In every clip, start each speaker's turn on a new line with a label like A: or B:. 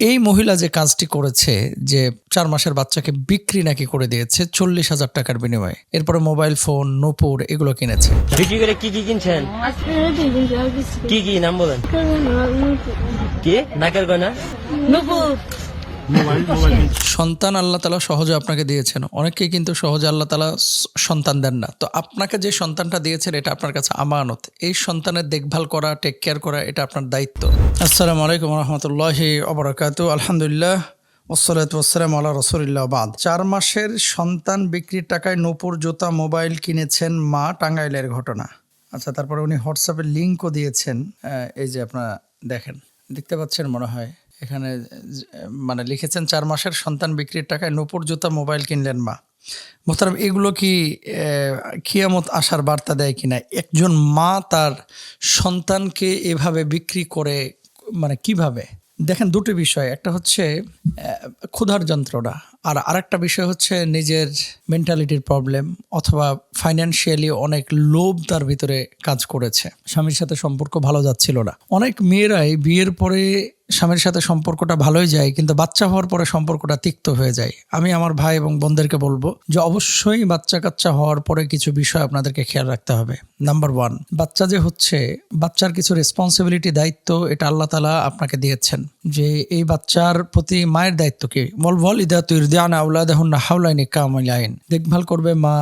A: এই মহিলা যে কাজটি করেছে যে চার মাসের বাচ্চাকে বিক্রি নাকি করে দিয়েছে চল্লিশ হাজার টাকার বিনিময়ে এরপরে মোবাইল ফোন নূপুর এগুলো কিনেছে।
B: বিক্রি করে কি কি কিনছেন? কি কি নাম বলেন? কি? নাকের গয়না?
C: নুপুর।
A: সন্তান আল্লাহ তালা সহজে আপনাকে দিয়েছেন। অনেকেই কিন্তু সহজে আল্লাহ তালা সন্তান দেন না। তো আপনাকে যে সন্তানটা দিয়েছেন, এটা আপনার কাছে আমানত। এই সন্তানের দেখভাল করা টেক কেয়ার করা, এটা আপনার দায়িত্ব। আসসালামু আলাইকুম রহমতুল্লাহি অবরাকাতু আলহামদুলিল্লাহ ওসলাত ওসালাম আল্লাহ রসুলিল্লাহ চার মাসের সন্তান বিক্রির টাকায় নূপুর জুতা মোবাইল কিনেছেন মা টাঙ্গাইলের ঘটনা। আচ্ছা তারপরে উনি হোয়াটসঅ্যাপে লিঙ্কও দিয়েছেন। এই যে আপনারা দেখেন, দেখতে পাচ্ছেন মনে হয়। এখানে মানে লিখেছেন, চার মাসের সন্তান বিক্রির টাকায় নূপুর জুতা মোবাইল কিনলেন মা। মোহতারাম, এগুলো কি কিয়ামত আসার বার্তা দেয় কিনা? একজন মা তার সন্তানকে এভাবে বিক্রি করে মানে কীভাবে? দেখেন দুটো বিষয়। একটা হচ্ছে ক্ষুধার যন্ত্রণা। আর আরেকটা বিষয় হচ্ছে নিজের মেন্টালিটির প্রবলেম অথবা ফাইন্যান্সিয়ালি অনেক লোভ তার ভিতরে কাজ করেছে। স্বামীর সাথে সম্পর্ক ভালো যাচ্ছিল না। অনেক মেয়েরাই বিয়ের পরে স্বামীর সাথে সম্পর্কটা ভালোই যায়, কিন্তু বাচ্চা হওয়ার পরে সম্পর্কটা তিক্ত হয়ে যায়। আমি আমার ভাই এবং বোনদেরকে বলব যে অবশ্যই বাচ্চা কাচ্চা হওয়ার পরে কিছু বিষয় আপনাদেরকে খেয়াল রাখতে হবে। নাম্বার ওয়ান বাচ্চা যে হচ্ছে, বাচ্চার কিছু রেসপন্সিবিলিটি দায়িত্ব এটা আল্লাহ তালা আপনাকে দিয়েছেন যে এই বাচ্চার প্রতি মায়ের দায়িত্ব কি? বল বল ইদা তুই ইরদিয়ান আউলাদাহুন হাউলাইনি কামাইন দেখভাল করবে, মা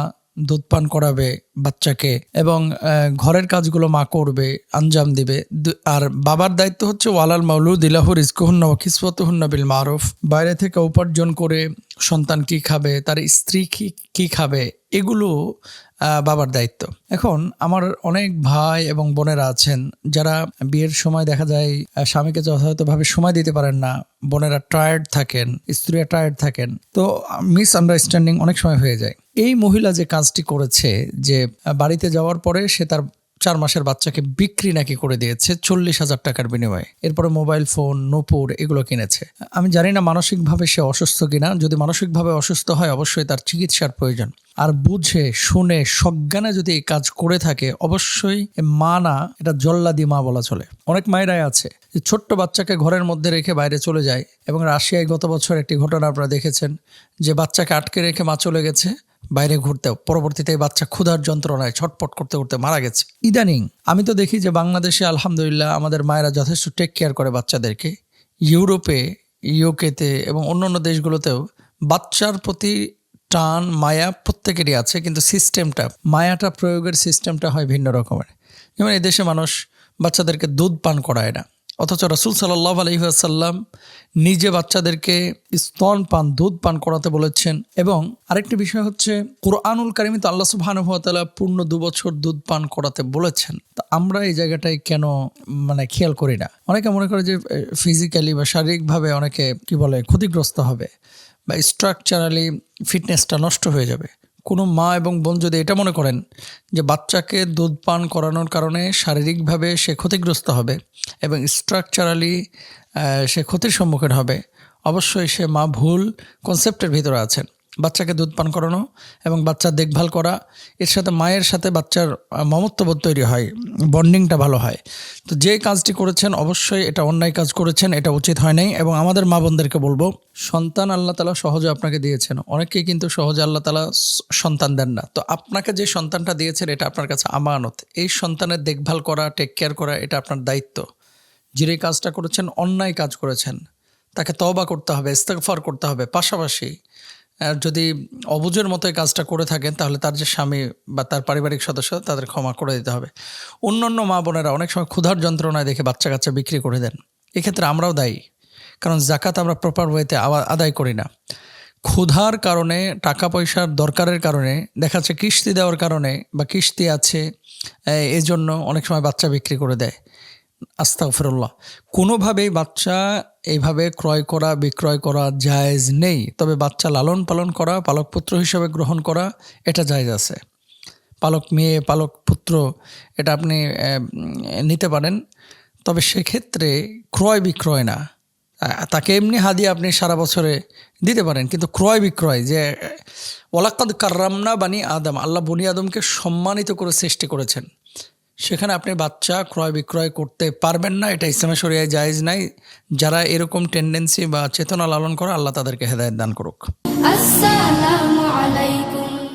A: দুধ পান করাবে বাচ্চাকে এবং ঘরের কাজগুলো মা করবে, আঞ্জাম দিবে। আর বাবার দায়িত্ব হচ্ছে, ওয়ালাল মাউলু দিলাহুর রিজকুহুন্না কিসফত কিসওয়াতুহুন্না বিল মারুফ। বাইরে থেকে উপার্জন করে সন্তান কি খাবে, তার স্ত্রী কি কি খাবে, এগুলো বাবার দায়িত্ব। এখন আমার অনেক ভাই এবং বোনেরা আছেন যারা বিয়ের সময় দেখা যায় স্বামীকে যথাযথভাবে সময় দিতে পারেন না। বোনেরা টায়ার্ড থাকেন, স্ত্রীরা টায়ার্ড থাকেন। তো মিস আন্ডারস্ট্যান্ডিং অনেক সময় হয়ে যায়। এই মহিলা যে কাজটি করেছে, যে বাড়িতে যাওয়ার পরে সে তার চার মাসের বাচ্চাকে বিক্রি নাকি করে দিয়েছে চল্লিশ হাজার টাকার বিনিময়ে। এরপরে মোবাইল ফোন, নূপুর এগুলো কিনেছে। আমি জানি না মানসিকভাবে সে অসুস্থ কিনা। যদি মানসিকভাবে অসুস্থ হয়, অবশ্যই তার চিকিৎসার প্রয়োজন। আর বুঝে, শুনে, সজ্ঞানে যদি এই কাজ করে থাকে, অবশ্যই মা না, এটা জল্লাদি মা বলা চলে। অনেক মায়েরাই আছে যে ছোট্ট বাচ্চাকে ঘরের মধ্যে রেখে বাইরে চলে যায়। এবং রাশিয়ায় গত বছর একটি ঘটনা আপনারা দেখেছেন যে বাচ্চাকে আটকে রেখে মা চলে গেছে। বাইরে ঘুরতে, পরবর্তীতে বাচ্চা ক্ষুধার যন্ত্রণায় ছটপট করতে করতে মারা গেছে। ইদানিং আমি তো দেখি যে বাংলাদেশে আলহামদুলিল্লাহ আমাদের মায়েরা যথেষ্ট টেক কেয়ার করে বাচ্চাদেরকে। ইউরোপে, ইউকেতে এবং অন্যান্য দেশগুলোতেও বাচ্চার প্রতি টান, মায়া প্রত্যেকেরই আছে, কিন্তু সিস্টেমটা মায়াটা প্রয়োগের সিস্টেমটা হয় ভিন্ন রকমের। যেমন এই দেশে মানুষ বাচ্চাদেরকে দুধ পান করায় না। অথচ রসুল সাল্লাহ আলহিহাসাল্লাম নিজে বাচ্চাদেরকে স্তন পান, দুধ পান করাতে বলেছেন এবং আরেকটি বিষয় হচ্ছে, কোরআনুল কারিমি তো আল্লাহ সুবাহানুভাতালা পূর্ণ দু বছর দুধ পান করাতে বলেছেন। তা আমরা এই জায়গাটায় কেন মানে খেয়াল করি না? অনেকে মনে করে যে ফিজিক্যালি বা শারীরিকভাবে অনেকে কি বলে ক্ষতিগ্রস্ত হবে বা স্ট্রাকচারালি ফিটনেসটা নষ্ট হয়ে যাবে। কোনো মা এবং বোন যদি এটা মনে করেন যে বাচ্চাকে দুধ পান করানোর কারণে শারীরিকভাবে সে ক্ষতিগ্রস্ত হবে এবং স্ট্রাকচারালি সে ক্ষতির সম্মুখীন হবে, অবশ্যই সে মা ভুল কনসেপ্টের ভিতরে আছেন। বাচ্চাকে দুধ পান করানো এবং বাচ্চার দেখভাল করা। এর সাথে মায়ের সাথে বাচ্চার মমত্ববোধ তৈরি হয়, বন্ডিংটা ভালো হয়। তো যে কাজটি করেছেন, অবশ্যই এটা অন্যায় কাজ করেছেন, এটা উচিত হয় নাই এবং আমাদের মা বোনদেরকে বলব, সন্তান আল্লাহ তালা সহজে আপনাকে দিয়েছেন। অনেকেই কিন্তু সহজে আল্লাহ তালা সন্তান দেন না। তো আপনাকে যে সন্তানটা দিয়েছেন, এটা আপনার কাছে আমানত। এই সন্তানের দেখভাল করা টেক কেয়ার করা, এটা আপনার দায়িত্ব। যিনি কাজটা করেছেন, অন্যায় কাজ করেছেন, তাকে তওবা করতে হবে, ইস্তেগফার করতে হবে। পাশাপাশি যদি অবুজের মতো কাজটা করে থাকেন, তাহলে তার যে স্বামী বা তার পারিবারিক সদস্য, তাদের ক্ষমা করে দিতে হবে। অন্য অন্য মা বোনেরা অনেক সময় ক্ষুধার যন্ত্রণায় দেখে বাচ্চা কাচ্চা বিক্রি করে দেন। এক্ষেত্রে আমরাও দায়ী, কারণ জাকাত আমরা প্রপার ওয়েতে আদায় করি না। ক্ষুধার কারণে টাকা পয়সার দরকারের কারণে, দেখা যাচ্ছে কিস্তি দেওয়ার কারণে বা কিস্তি আছে, এ- এই জন্য অনেক সময় বাচ্চা বিক্রি করে দেয়। আস্তাগফিরুল্লাহ। কোনোভাবেই বাচ্চা এইভাবে ক্রয় করা, বিক্রয় করা জায়েজ নেই। তবে বাচ্চা লালন পালন করা পালক পুত্র হিসেবে গ্রহণ করা, এটা জায়েজ আছে। পালক মেয়ে, পালক পুত্র, এটা আপনি নিতে পারেন। তবে সেক্ষেত্রে ক্রয় বিক্রয় না। তাকে এমনি হাদিয়া আপনি সারা বছরে দিতে পারেন। কিন্তু ক্রয় বিক্রয় যে ওলাক্কাদ কার্রামনা বানি আদম, আল্লাহ বনি আদমকে সম্মানিত করে সৃষ্টি করেছেন। সেখানে আপনি বাচ্চা ক্রয় বিক্রয় করতে পারবেন না, এটা ইসলামে সরিয়ে জায়েজ নাই। যারা এরকম টেন্ডেন্সি বা চেতনা লালন করে, আল্লাহ তাদেরকে হেদায়ত দান করুক।
D: আসসালামু